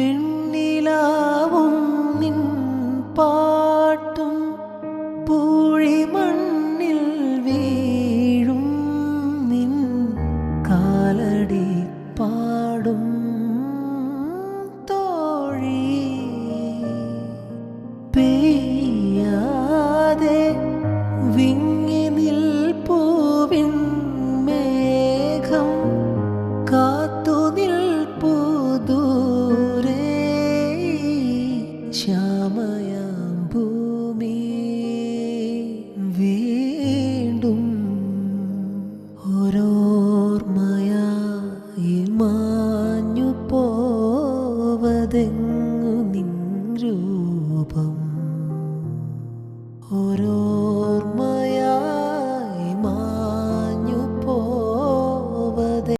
വെണ്ണിലാവും നിൻ പാട്ടും വീഴും നിൻ കാലടി പാടും തോഴി. പെയ്യാതെ വിങ്ങ ശ്യാമയാം ഭൂമി വീണ്ടും ഓരോർമയായി മാഞ്ഞു പോവതെങ്ങു നിൻ രൂപം? ഓരോ